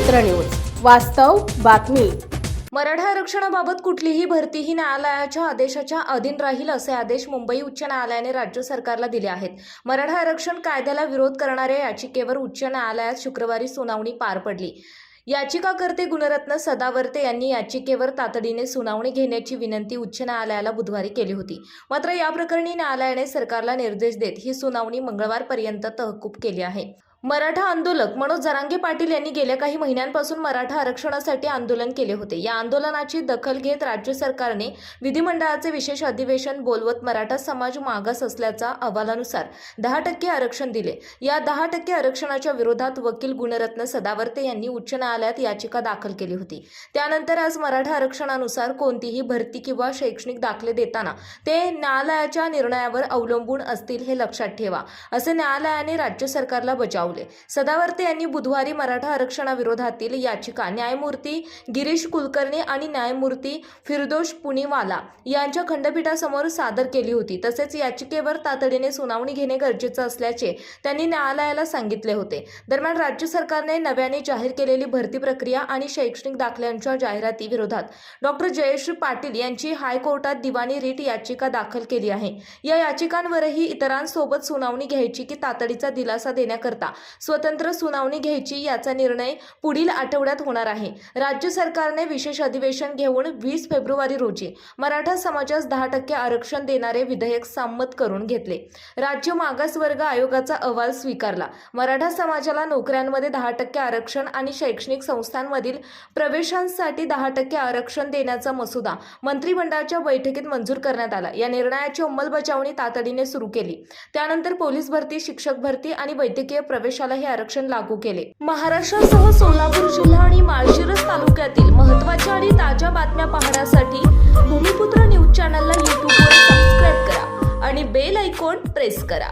भूमिपुत्र news. वास्तव बातमी. मराठा आरक्षणाबाबत कुठलीही भरती ही न्यायालयाच्या आदेशाच्या अधीन राहील असे आदेश मुंबई उच्च न्यायालयाने राज्य सरकारला दिले आहेत. मराठा आरक्षण कायद्याला विरोध करणाऱ्या याचिकेवर उच्च न्यायालयात शुक्रवारी सुनावणी पार पडली. याचिकाकर्ते गुणरत्न सदावर्ते यांनी याचिकेवर तातडीने सुनावणी घेण्याची विनंती उच्च न्यायालयाला बुधवारी केली होती. मात्र या प्रकरणी न्यायालयाने सरकारला निर्देश देत ही सुनावणी मंगळवारपर्यंत तहकूब केली आहे. मराठा आंदोलक मनोज जरांगे पाटील यांनी गेल्या काही महिन्यांपासून मराठा आरक्षणासाठी आंदोलन केले होते. या आंदोलनाची दखल घेत राज्य सरकारने विधिमंडळाचे विशेष अधिवेशन बोलवत मराठा समाज मागास असल्याचा अहवालानुसार दहा टक्के आरक्षण दिले. या दहा टक्के आरक्षणाच्या विरोधात वकील गुणरत्न सदावर्ते यांनी उच्च न्यायालयात याचिका दाखल केली होती. त्यानंतर आज मराठा आरक्षणानुसार कोणतीही भरती किंवा शैक्षणिक दाखले देताना ते न्यायालयाच्या निर्णयावर अवलंबून असतील हे लक्षात ठेवा. असे न्यायालयाने राज्य सरकारला बजावले. सदावर्ते यांनी बुधवारी मराठा आरक्षणाविरोधातील याचिका न्यायमूर्ती गिरीश कुलकर्णी आणि न्यायमूर्ती फिरदोश पुणेवाला यांच्या खंडपीठासमोर सादर केली होती. तसेच याचिकेवर तातडीने सुनावणी घेणे गरजेचे असल्याचे त्यांनी न्यायालयाला सांगितले होते. दरम्यान राज्य सरकारने नव्याने जाहीर केलेली भरती प्रक्रिया आणि शैक्षणिक दाखल्यांच्या जाहिराती विरोधात डॉक्टर जयश्री पाटील यांची हायकोर्टात दिवाणी रीट याचिका दाखल केली आहे. या याचिकांवरही इतरांसोबत सुनावणी घ्यायची की तातडीचा दिलासा देण्याकरता स्वतंत्र सुनावणी घ्यायची याचा निर्णय पुढील आठवड्यात होणार आहे. राज्य सरकारने विशेष अधिवेशन घेऊन वीस फेब्रुवारी रोजी मराठा समाजास दहा टक्के आरक्षण देणारे विधेयक संमत करून घेतले. राज्य मागासवर्ग आयोगाचा अहवाल स्वीकारला. मराठा समाजाला नोकऱ्यांमध्ये दहा टक्के आरक्षण आणि शैक्षणिक संस्थांमधील प्रवेशांसाठी दहा टक्के आरक्षण देण्याचा मसुदा मंत्रिमंडळाच्या बैठकीत मंजूर करण्यात आला. या निर्णयाची अंमलबजावणी तातडीने सुरू केली. त्यानंतर पोलीस भरती शिक्षक भरती आणि वैद्यकीय प्रवेश प्रवेशाला हे आरक्षण लागू केले. महाराष्ट्रासह सोलापूर जिल्हा आणि माळशिरस तालुक्यातील महत्त्वाच्या आणि ताज्या बातम्या पाहण्यासाठी भूमिपुत्र न्यूज चॅनलला युट्यूबवर सबस्क्राईब करा आणि बेल आयकॉन प्रेस करा.